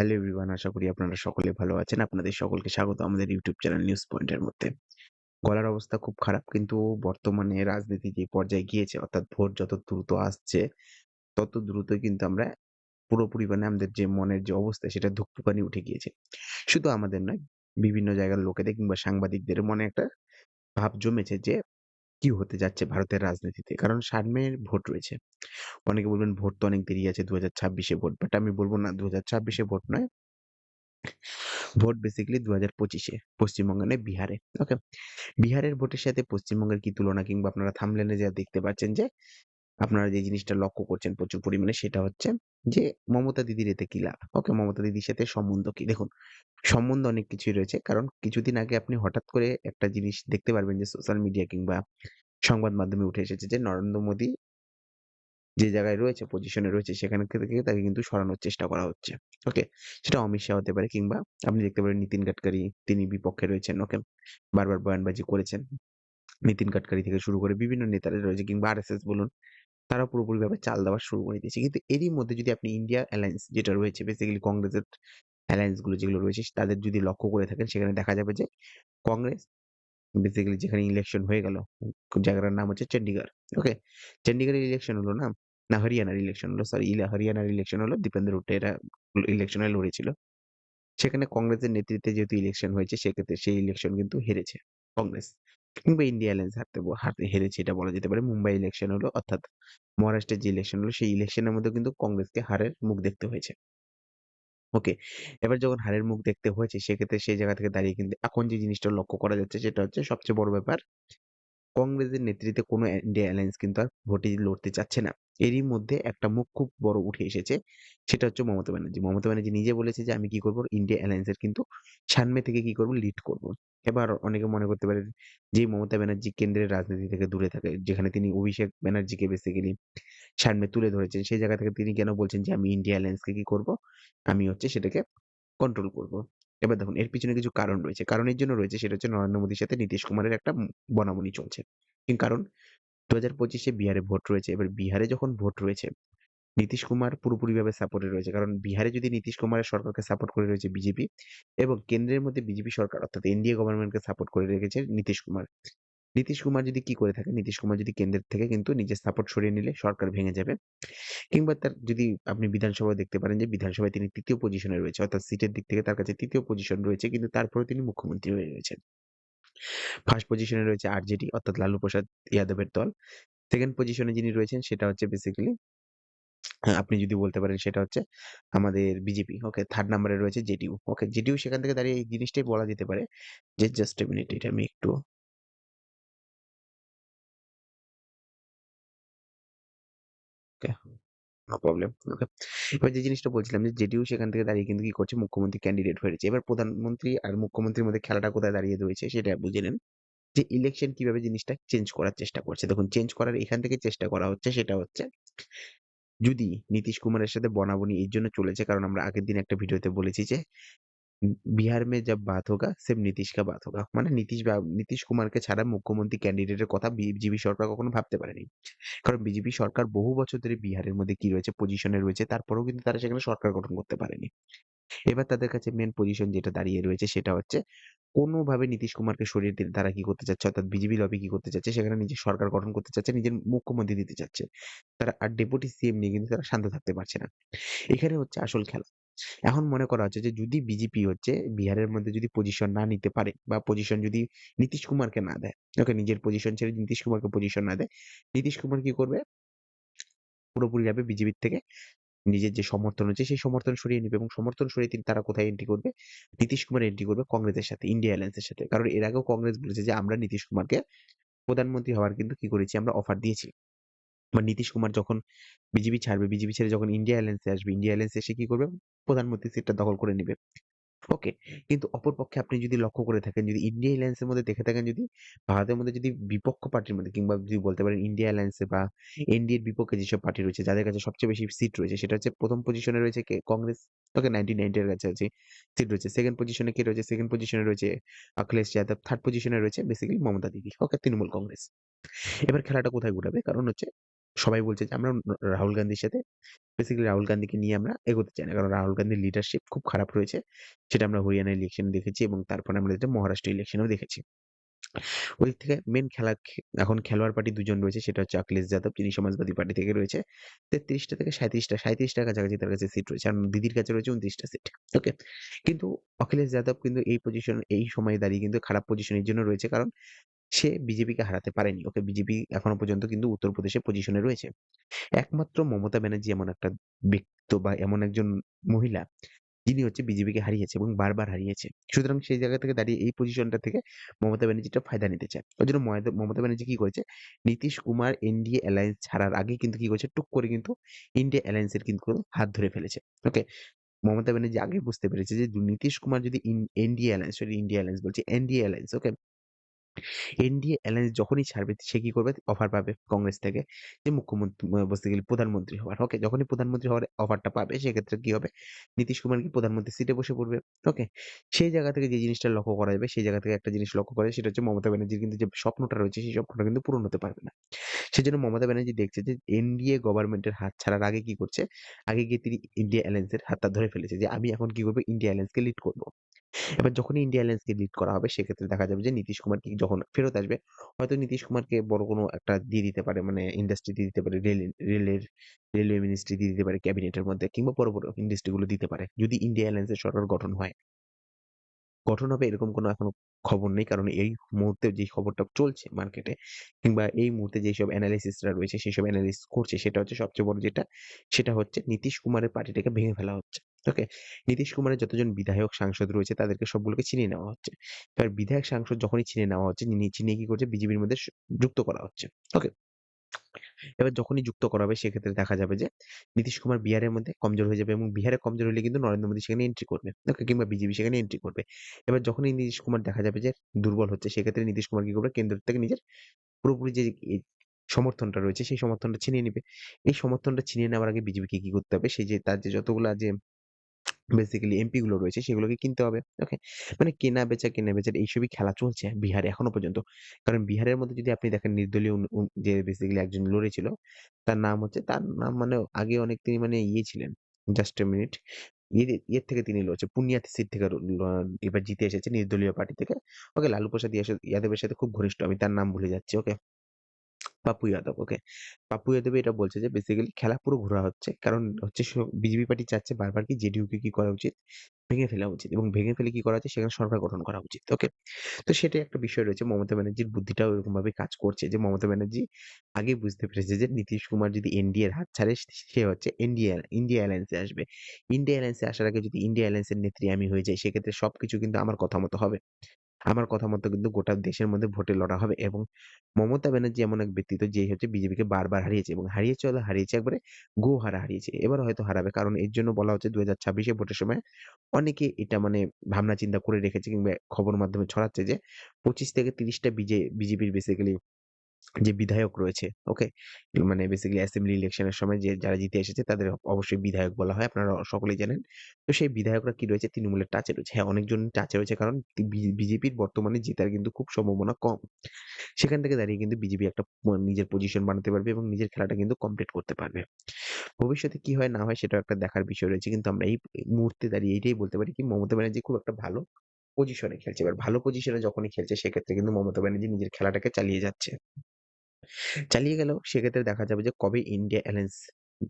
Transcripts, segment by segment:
Hello everyone আশা করি আপনারা সকলে ভালো আছেন। আপনাদের সকলকে স্বাগত আমাদের ইউটিউব চ্যানেল নিউজ পয়েন্টের মধ্যে। গলার অবস্থা খুব খারাপ কিন্তু বর্তমানে রাজনীতি যে পর্যায়ে গিয়েছে অর্থাৎ ভোট যত দ্রুত আসছে, তত দ্রুতই কিন্তু আমরা পুরোপুরি মানে আমাদের যে মনের যে অবস্থা সেটা ধুকপুকানি উঠে গিয়েছে। শুধু আমাদের নয়, বিভিন্ন জায়গার লোকেদের কিংবা সাংবাদিকদের মনে একটা ভাব জমেছে যে কি হতে যাচ্ছে ভারতের রাজনীতিতে। কারণ সামনের ভোট রয়েছে। অনেকে বলবেন ভোট তো অনেক দেরি আছে ২০২৬ ছাব্বিশে ভোট। বাট আমি বলব না ২০২৬ ছাব্বিশে ভোট নয়। ভোট বেসিক্যালি ২০২৫ পঁচিশে, পশ্চিমবঙ্গে নয়, বিহারে। ওকে? বিহারের ভোটের সাথে পশ্চিমবঙ্গের কি তুলনা কিংবা আপনারা থাম্বনেইলে যা দেখতে পাচ্ছেন যে আপনারা যে জিনিসটা লক্ষ্য করছেন প্রচুর পরিমাণে সেটা হচ্ছে যে মমতা দিদির এতে কি লাভ? ওকে? মমতা দিদির সাথে সম্বন্ধ কি? দেখুন সম্বন্ধ অনেক কিছুই রয়েছে। কারণ কিছুদিন আগে আপনি হঠাৎ করে একটা জিনিস দেখতে পারবেন যে সোশ্যাল মিডিয়া কিংবা সংবাদ মাধ্যমে উঠে এসেছে যে নরেন্দ্র মোদী যে জায়গায় রয়েছে, পজিশনে রয়েছে সেখান থেকে তাকে কিন্তু সরানোর চেষ্টা করা হচ্ছে। ওকে? সেটা অমিত শাহ হতে পারে কিংবা আপনি দেখতে পারেন নীতিন গাডকারি তিনি বিপক্ষে রয়েছেন। ওকে? বারবার বয়ানবাজি করেছেন। নীতিন গাডকারি থেকে শুরু করে বিভিন্ন নেতারা রয়েছে কিংবা আরএসএস বলুন, তারা পুরোপুরিভাবে চাল দেওয়া শুরু করে দিয়েছে। কিন্তু এরই মধ্যে যদি আপনি ইন্ডিয়া অ্যালায়েন্স যেটা রয়েছে বেসিক্যালি কংগ্রেসের অ্যালায়েন্সগুলো যেগুলো রয়েছে তাদের যদি লক্ষ্য করে থাকেন সেখানে দেখা যাবে যে কংগ্রেস বেসিক্যালি যেখানে ইলেকশন হয়ে গেল, জায়গাটার নাম হচ্ছে চন্ডীগড়। ওকে? চন্ডীগড়ের ইলেকশন হলো না? না হরিয়ানার ইলেকশন হলো সরি হরিয়ানার ইলেকশন হলো দীপেন্দ্র হুড্ডা ইলেকশনে লড়েছিল। সেখানে কংগ্রেসের নেতৃত্বে যেহেতু ইলেকশন হয়েছে সেক্ষেত্রে সেই ইলেকশন কিন্তু হেরেছে কংগ্রেস। কিংবা ইন্ডিয়া অ্যালায়েন্স হারতে হারতে হেরেছে এটা বলা যেতে পারে। মুম্বাই ইলেকশন হলো, অর্থাৎ মহারাষ্ট্রের যে ইলেকশন হলো, সেই ইলেকশনের মধ্যে কিন্তু কংগ্রেসকে হারের মুখ দেখতে হয়েছে। ওকে? এবার যখন হারের মুখ দেখতে হয়েছে, সেক্ষেত্রে সেই জায়গা থেকে দাঁড়িয়ে কিন্তু এখন যে জিনিসটা লক্ষ্য করা যাচ্ছে, সেটা হচ্ছে সবচেয়ে বড় ব্যাপার কংগ্রেসের নেতৃত্বে কোনো ইন্ডিয়া অ্যালায়েন্স কিন্তু আর ভোটে লড়তে চাচ্ছে না। এরই মধ্যে একটা মুখ খুব বড় উঠে এসেছে। সেটা হচ্ছে মমতা ব্যানার্জি। মমতা ব্যানার্জি নিজে বলেছে যে, আমি কি করব ইন্ডিয়া অ্যালায়েন্সের কিন্তু সামনে থেকে কি করব লিড করব। এবার অনেকে মনে করতে পারে যে, মমতা ব্যানার্জি কেন্দ্রের রাজনীতি থেকে দূরে থাকে, যেখানে তিনি অভিষেক ব্যানার্জিকে বেসিক্যালি সামনে তুলে ধরেছেন সেই জায়গা থেকে তিনি কেন বলছেন যে, আমি ইন্ডিয়া অ্যালায়েন্সকে কি করব আমি হচ্ছে সেটাকে কন্ট্রোল করব। এবার দেখুন এর পিছনে কিছু কারণ রয়েছে। কারণের জন্য রয়েছে সেটা হচ্ছে নরেন্দ্র মোদীর সাথে নীতিশ কুমারের একটা বনাবনি চলছে। কারণ দু হাজার পঁচিশে বিহারে ভোট রয়েছে। এবার বিহারে যখন ভোট রয়েছে, নীতিশ কুমার পুরোপুরিভাবে সাপোর্টে রয়েছে। কারণ বিহারে যদি নীতিশ কুমারের সরকারকে সাপোর্ট করে রয়েছে বিজেপি এবং কেন্দ্রের মধ্যে বিজেপি সরকার অর্থাৎ এনডিএ গভর্নমেন্টকে সাপোর্ট করে রেখেছে নীতিশ কুমার। নীতিশ কুমার যদি কি করে থাকে, নীতিশ কুমার যদি কেন্দ্রের থেকে কিন্তু নিজের সাপোর্ট সরিয়ে নিলে সরকার ভেঙে যাবে। কিংবা তার যদি আপনি বিধানসভায় দেখতে পারেন যে বিধানসভায় তিনি তৃতীয় পজিশনে রয়েছে। অর্থাৎ সিটের দিক থেকে তার কাছে তৃতীয় পজিশন রয়েছে কিন্তু তারপরেও তিনি মুখ্যমন্ত্রী হয়ে রয়েছেন। ফার্স্ট পজিশনে রয়েছে আরজেডি অর্থাৎ লালু প্রসাদ ইয়াদবের দল। সেকেন্ড পজিশনে যিনি রয়েছেন সেটা হচ্ছে বেসিক্যালি আপনি যদি বলতে পারেন সেটা হচ্ছে আমাদের বিজেপি। ওকে থার্ড নাম্বারে রয়েছে জেডিইউ। ওকে জেডিইউ সেখান থেকে দাঁড়িয়ে এই জিনিসটাই বলা যেতে পারে যে জাস্ট মিনিট এটা আমি একটু নো প্রবলেম। ওকে এবার যে জিনিসটা বলছিলাম যে জেডিউ সেখান থেকে দাঁড়িয়ে কিন্তু কি করছে, মুখ্যমন্ত্রী ক্যান্ডিডেট হয়েছে। এবার প্রধানমন্ত্রী আর মুখ্যমন্ত্রীর মধ্যে খেলাটা কোথায় দাঁড়িয়ে রয়েছে সেটা বুঝে নেন। যে ইলেকশন কীভাবে জিনিসটা চেঞ্জ করার চেষ্টা করছে। দেখুন চেঞ্জ করার এখান থেকে চেষ্টা করা হচ্ছে সেটা হচ্ছে, যদি নীতিশ কুমারের সাথে বনাবনি এর জন্য চলেছে, কারণ আমরা আগের দিন একটা ভিডিওতে বলেছি যে বিহার মে जब बात होगा सिर्फ नीतीश का बात होगा মানে নীতিশ বা নীতিশ কুমারকে ছাড়া মুখ্যমন্ত্রী ক্যান্ডিডেটের কথা বিজেপি সরকার কখনো ভাবতে পারেনি। কারণ বিজেপি সরকার বহু বছর ধরে বিহারের মধ্যে কি রয়েছে পজিশনে রয়েছে তারপরেও কিন্তু তারা সেখানে সরকার গঠন করতে পারেনি। এবার তাদের কাছে মেইন পজিশন যেটা দাঁড়িয়ে রয়েছে সেটা হচ্ছে কোনোভাবে নীতিশ কুমারকে সরিয়ে দিলে তারা কি করতে চাচ্ছে অর্থাৎ বিজেপি লবি কি করতে চাচ্ছে সেখানে নিজের সরকার গঠন করতে চাচ্ছে নিজের মুখ্যমন্ত্রী দিতে চাচ্ছে তারা আর ডেপুটি সিএম নিয়ে কিন্তু তারা শান্ত থাকতে পারছে না এখানে হচ্ছে আসল খেলা এখন মনে করা হচ্ছে যে, যদি বিজেপি হচ্ছে, বিহারের মধ্যে যদি পজিশন না নিতে পারে বা পজিশন যদি নীতিশ কুমারকে না দেয় ওকে নিজের পজিশন ছেড়ে নীতিশ কুমারকে পজিশন না দেয়, নীতিশ কুমার কি করবে? পুরোপুরি যাবে বিজেপির থেকে, নিজের যে সমর্থন হচ্ছে, সেই সমর্থন সরিয়ে নিবে এবং সমর্থন সরিয়ে তিনি তারা কোথায় এন্ট্রি করবে? নীতিশ কুমার এন্ট্রি করবে কংগ্রেসের সাথে ইন্ডিয়া অ্যালায়েন্সের সাথে। কারণ এর আগেও কংগ্রেস বলেছে যে, আমরা নীতিশ কুমারকে প্রধানমন্ত্রী হওয়ার কিন্তু কি করেছি, আমরা অফার দিয়েছি। বা নীতিশ কুমার যখন বিজেপি ছাড়বে বিজেপি ছেড়ে যখন ইন্ডিয়া অ্যালায়েন্সে আসবে ইন্ডিয়া অ্যালায়েন্সে এসে কি করবে? প্রধানমন্ত্রী সিটটা দখল করে নেবে। ওকে কিন্তু অপরপক্ষে আপনি যদি লক্ষ্য করে থাকেন, যদি ইন্ডিয়া অ্যালায়েন্সের মধ্যে দেখে থাকেন, যদি ভারতের মধ্যে যদি বিপক্ষ পার্টির মধ্যে কিংবা যদি বলতে পারেন ইন্ডিয়া অ্যালায়েন্সে বা এনডিএর বিপক্ষে যেসব পার্টি রয়েছে, যাদের কাছে সবচেয়ে বেশি সিট রয়েছে, সেটা হচ্ছে প্রথম পজিশনে রয়েছে কে? কংগ্রেস, ওকে নাইনটিন নাইনটির কাছে আছে সিট রয়েছে। সেকেন্ড পজিশনে কে রয়েছে? সেকেন্ড পজিশনে রয়েছে অখিলেশ যাদব থার্ড পজিশনে রয়েছে বেসিক্যালি মমতা দিদি, ওকে, তৃণমূল কংগ্রেস। এবার খেলাটা কোথায় ঘুরাবে? কারণ হচ্ছে সবাই বলছে যে, আমরা রাহুল গান্ধীর সাথে বেসিক্যালি রাহুল গান্ধীকে নিয়ে আমরা এগোতে চাই না। কারণ রাহুল গান্ধীর লিডারশিপ খুব খারাপ রয়েছে। সেটা আমরা হরিয়ানা ইলেকশনে দেখেছি এবং তারপরে আমরা যেটা মহারাষ্ট্র ইলেকশনেও দেখেছি। ওদিক থেকে মেন খেলা এখন খেলোয়াড় পার্টি দুজন রয়েছে সেটা হচ্ছে অখিলেশ যাদব, যিনি সমাজবাদী পার্টি থেকে রয়েছে। ৩৩ টা থেকে ৩৭ টা ৩৭ টার কাছাকাছি তার কাছে সিট রয়েছে। আর দিদির কাছে রয়েছে উনত্রিশটা সিট। ওকে? কিন্তু অখিলেশ যাদব কিন্তু এই পজিশন এই সময় দাঁড়িয়ে কিন্তু খারাপ পজিশনের জন্য রয়েছে। কারণ সে বিজেপিকে হারাতে পারেনি। ওকে? বিজেপি এখনও পর্যন্ত কিন্তু উত্তরপ্রদেশে পজিশনে রয়েছে। একমাত্র মমতা ব্যানার্জি এমন একটা ব্যক্তিত্ব বা এমন একজন মহিলা যিনি হচ্ছে বিজেপিকে হারিয়েছে এবং বারবার হারিয়েছে। সুতরাং সেই জায়গা থেকে দাঁড়িয়ে এই পজিশনটা থেকে মমতা ব্যানার্জিটা ফায়দা নিতে চায়। ওইজন্য ময়দা মমতা ব্যানার্জি কি করেছে? নীতিশ কুমার এনডিএ অ্যালায়েন্স ছাড়ার আগে কিন্তু কি করেছে? টুক করে কিন্তু ইন্ডিয়া অ্যালায়েন্স এর কিন্তু হাত ধরে ফেলেছে। ওকে? মমতা ব্যানার্জি আগে বুঝতে পেরেছে যে নীতিশ কুমার যদি NDA alliance sorry India alliance বলছি, NDA alliance okay? NDA alliance যখনই ছাড়বে, সে কি করবে? অফার পাবে কংগ্রেস থেকে যে মুখ্যমন্ত্রী ম বেসিক্যালি প্রধানমন্ত্রী হওয়ার। ওকে? যখনই প্রধানমন্ত্রী হওয়ার অফারটা পাবে, সেক্ষেত্রে কি হবে? নীতিশ কুমার কি প্রধানমন্ত্রীর সিটে বসে পড়বে। ওকে? সেই জায়গা থেকে যে জিনিসটা লক্ষ্য করা যাবে, সেই জায়গা থেকে একটা জিনিস লক্ষ্য করে সেটা হচ্ছে মমতা ব্যানার্জির কিন্তু যে স্বপ্নটা রয়েছে, সেই স্বপ্নটা কিন্তু পূরণ হতে পারবে না। সেজন্য মমতা ব্যানার্জি দেখছে যে এনডিএ গভর্নমেন্টের হাত ছাড়ার আগে কি করছে? আগে গিয়ে তিনি ইন্ডিয়া অ্যালায়েন্স এর হাতটা ধরে ফেলেছে যে আমি এখন কি করব? ইন্ডিয়া অ্যালায়েন্স কে লিড করব। এবার যখনই ইন্ডিয়া অ্যালায়েন্স কে লিড করা হবে সেক্ষেত্রে দেখা যাবে যে নীতিশ কুমার কি যখন ফেরত আসবে হয়তো নীতিশ কুমারকে বড় কোনো একটা দিয়ে দিতে পারে মানে ইন্ডাস্ট্রি দিয়ে দিতে পারে রেল রেলের রেলওয়ে মিনিস্ট্রি দিয়ে দিতে পারে ক্যাবিনেটের মধ্যে কিংবা বড়, বড় ইন্ডাস্ট্রি গুলো দিতে পারে। যদি ইন্ডিয়া অ্যালায়েন্স এর সরকার গঠন হয়। গঠন হবে এরকম কোনো এখনও খবর নেই। কারণ এই মুহূর্তে যে খবরটা চলছে মার্কেটে কিংবা এই মুহূর্তে যেসব এনালাইসিসরা রয়েছে সেসব এনালাইসিস করছে সেটা হচ্ছে সবচেয়ে বড় যেটা সেটা হচ্ছে নীতিশ কুমারের পার্টিটাকে ভেঙে ফেলা হচ্ছে। ওকে? নীতিশ কুমারের যতজন বিধায়ক, সাংসদ রয়েছে তাদেরকে সবগুলোকে ছিনিয়ে নেওয়া হচ্ছে। এবার বিধায়ক, সাংসদ যখনই ছিনিয়ে নেওয়া হচ্ছে নি ছিনিয়ে কি করছে বিজেপির মধ্যে যুক্ত করা হচ্ছে। ওকে? এবার যখনই যুক্ত করা হবে সেক্ষেত্রে দেখা যাবে যে নীতিশ কুমার বিহারের মধ্যে কমজোর হয়ে যাবে এবং বিহারে কমজোর হলে কিন্তু নরেন্দ্র মোদী সেখানে এন্ট্রি করবে। ওকে? কিংবা বিজেপি সেখানে এন্ট্রি করবে। এবার যখনই নীতিশ কুমার দেখা যাবে যে দুর্বল হচ্ছে সেক্ষেত্রে নীতিশ কুমার কি করবে? কেন্দ্র থেকে নিজের পুরোপুরি যে সমর্থনটা রয়েছে সেই সমর্থনটা ছিনিয়ে নিবে। এই সমর্থনটা ছিনিয়ে নেওয়ার আগে বিজেপিকে কি করতে হবে? সেই যে তার যে যতগুলা যে বেসিক্যালি এমপি গুলো রয়েছে সেগুলোকে কিনতে হবে। ওকে? মানে কেনা-বেচা, কেনা-বেচার এইসবই খেলা চলছে বিহারে এখনও পর্যন্ত। কারণ বিহারের মধ্যে যদি আপনি দেখেন নির্দলীয় যে বেসিক্যালি একজন লড়েছিল, তার নাম হচ্ছে তার নাম মানে আগে অনেক তিনি মানে ইয়ে ছিলেন। Just a minute. ইয়ের থেকে তিনি লড়ছে পুনিয়াতে সিট থেকে এবার জিতে এসেছে নির্দলীয় পার্টি থেকে। ওকে লালু প্রসাদ ইয়াস যাদবের সাথে খুব ঘনিষ্ঠ। আমি তার নাম ভুলে যাচ্ছি। ওকে? পাপ্পু যাদব, ওকে। পাপু যাদব এটা বলছে যে বেসিক্যালি খেলা পুরো ঘোরা হচ্ছে। কারণ হচ্ছে বিজেপি পার্টি চাচ্ছে বারবার কি জেডিইউকে কি করা উচিত? ভেঙে ফেলা উচিত এবং ভেঙে ফেলে কি করা উচিত? সেখানে সরকার গঠন করা উচিত। ওকে? তো সেটাই একটা বিষয় রয়েছে। মমতা ব্যানার্জির বুদ্ধিটাও এরকম ভাবে কাজ করছে যে মমতা ব্যানার্জি আগেই বুঝতে পেরেছে যে নীতিশ কুমার যদি এনডিএ এর হাত ছাড়ে সে হচ্ছে এনডিএ ইন্ডিয়া অ্যালায়েন্স আসবে। ইন্ডিয়া অ্যালায়েন্স আসার আগে যদি ইন্ডিয়া অ্যালায়েন্স এর নেত্রী আমি হয়ে যাই সেক্ষেত্রে সবকিছু কিন্তু আমার কথা মতো হবে। আমার কথা মতো কিন্তু গোটা দেশের মধ্যে ভোটে লড়া হবে এবং মমতা ব্যানার্জি এমন এক ব্যক্তিত্ব যে হচ্ছে বিজেপিকে বারবার হারিয়েছে এবং হারিয়েছে চলে হারিয়েছে একবারে গো হারা হারিয়েছে। এবার হয়তো হারাবে। কারণ এর জন্য বলা হচ্ছে দু হাজার ছাব্বিশে ভোটের সময় অনেকে এটা মানে ভাবনা চিন্তা করে রেখেছে কিংবা খবর মাধ্যমে ছড়াচ্ছে যে ২৫ থেকে তিরিশটা বিজে বিজেপির বেসিক্যালি যে বিধায়ক রয়েছে, ওকে? মানে বেসিক্যালি অ্যাসেম্বলি ইলেকশনের সময় যে যারা জিতে এসেছে তাদের অবশ্যই বিধায়ক বলা হয়। আপনারা সকলেই জানেন। তো সেই বিধায়করা কি রয়েছে তৃণমূলের টাচে রয়েছে। হ্যাঁ, অনেকজন টাচে রয়েছে কারণ বিজেপির বর্তমানে জেতার কিন্তু খুব সম্ভাবনা কম। সেখান থেকে দাঁড়িয়ে কিন্তু বিজেপি একটা নিজের পজিশন বানাতে পারবে এবং নিজের খেলাটা কিন্তু কমপ্লিট করতে পারবে। ভবিষ্যতে কি হয় না হয় সেটাও একটা দেখার বিষয় রয়েছে। কিন্তু আমরা এই মুহূর্তে দাঁড়িয়ে এটাই বলতে পারি কি মমতা ব্যানার্জি খুব একটা ভালো পজিশনে খেলছে। এবার ভালো পজিশনে যখনই খেলছে সেক্ষেত্রে কিন্তু মমতা ব্যানার্জি নিজের খেলাটাকে চালিয়ে যাচ্ছে। চালিয়ে গেল সেক্ষেত্রে দেখা যাবে যে কবে ইন্ডিয়া অ্যালায়েন্স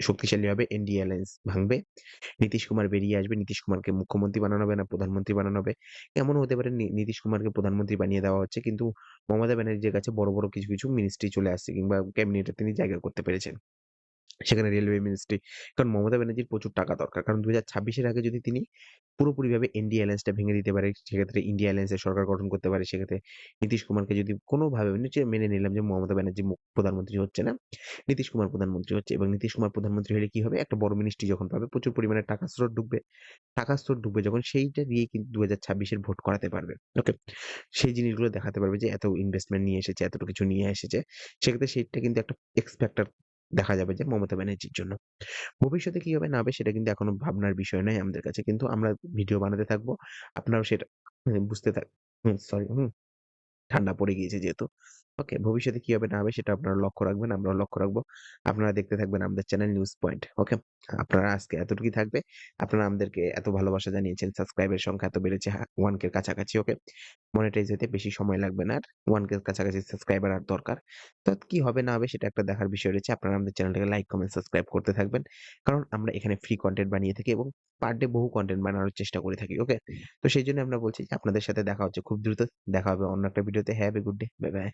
শক্তিশালী হবে, এনডিএ অ্যালায়েন্স ভাঙবে। নীতিশ কুমার বেরিয়ে আসবে। নীতিশ কুমারকে মুখ্যমন্ত্রী বানানো হবে না প্রধানমন্ত্রী বানানো হবে। এমনও হতে পারে নীতিশ কুমারকে প্রধানমন্ত্রী বানিয়ে দেওয়া হচ্ছে। কিন্তু মমতা ব্যানার্জির কাছে বড়, বড় কিছু, কিছু মিনিস্ট্রি চলে আসছে কিংবা ক্যাবিনেটে তিনি জায়গা করতে পেরেছেন। সেখানে রেলওয়ে মিনিস্ট্রি কারণ মমতা ব্যানার্জির প্রচুর টাকা দরকার। কারণ ২০২৬ এর আগে যদি তিনি পুরোপুরিভাবে এনডিএ অ্যালায়েন্সটা ভেঙে দিতে পারে, সেক্ষেত্রে ইন্ডিয়া অ্যালায়েন্স এর সরকার গঠন করতে পারে। সেক্ষেত্রে নীতিশ কুমারকে যদি কোনোভাবে নিচে মেনে নিলাম যে মমতা ব্যানার্জি প্রধানমন্ত্রী হচ্ছে না। নীতিশ কুমার প্রধানমন্ত্রী হচ্ছে এবং নীতিশ কুমার প্রধানমন্ত্রী হলে কি হবে? একটা বড় মিনিস্ট্রি যখন পাবে প্রচুর পরিমাণে টাকার স্রোত ঢুকবে। টাকার স্রোত ডুববে যখন সেইটা দিয়ে কিন্তু ২০২৬ এর ভোট করাতে পারবে। ওকে? সেই জিনিসগুলো দেখাতে পারবে যে এত ইনভেস্টমেন্ট নিয়ে এসেছে, এতটুকু কিছু নিয়ে এসেছে। সেক্ষেত্রে সেইটা কিন্তু একটা এক্স ফ্যাক্টর দেখা যাবে যে মমতা ব্যানার্জির জন্য। ভবিষ্যতে কি হবে না হবে সেটা কিন্তু এখনও ভাবনার বিষয় নয় আমাদের কাছে। কিন্তু আমরা ভিডিও বানাতে থাকব। আপনারাও সেটা বুঝতে থাক সরি হুম। ঠান্ডা পড়ে গিয়েছে যেহেতু। ওকে, ভবিষ্যতে কি হবে না হবে সেটা আপনারা লক্ষ্য রাখবেন, আমরাও লক্ষ্য রাখব। আপনারা দেখতে থাকবেন আমাদের চ্যানেল নিউজ পয়েন্ট। ওকে? আপনারা আজকে এতটুকুই থাকবে। আপনারা আমাদেরকে এত ভালোবাসা জানিয়েছেন, সাবস্ক্রাইবের সংখ্যা এত বেড়েছে হা 1K এর কাছাকাছি। ওকে? মনিটাইজ হতে বেশি সময় লাগবে না আর। 1K এর কাছাকাছি সাবস্ক্রাইবার আর দরকার। তো কি হবে না হবে সেটা একটা দেখার বিষয় রয়েছে। আপনারা আমাদের চ্যানেলটাকে লাইক, কমেন্ট, সাবস্ক্রাইব করতে থাকবেন। কারণ আমরা এখানে ফ্রি কন্টেন্ট বানিয়ে থাকি এবং পার ডে বহু কন্টেন্ট বানানোর চেষ্টা করে থাকি। ওকে? তো সেই জন্য আমরা বলছি যে আপনাদের সাথে দেখা হচ্ছে খুব দ্রুত। দেখা হবে অন্য একটা ভিডিওতে। Have a good day. Bye, bye.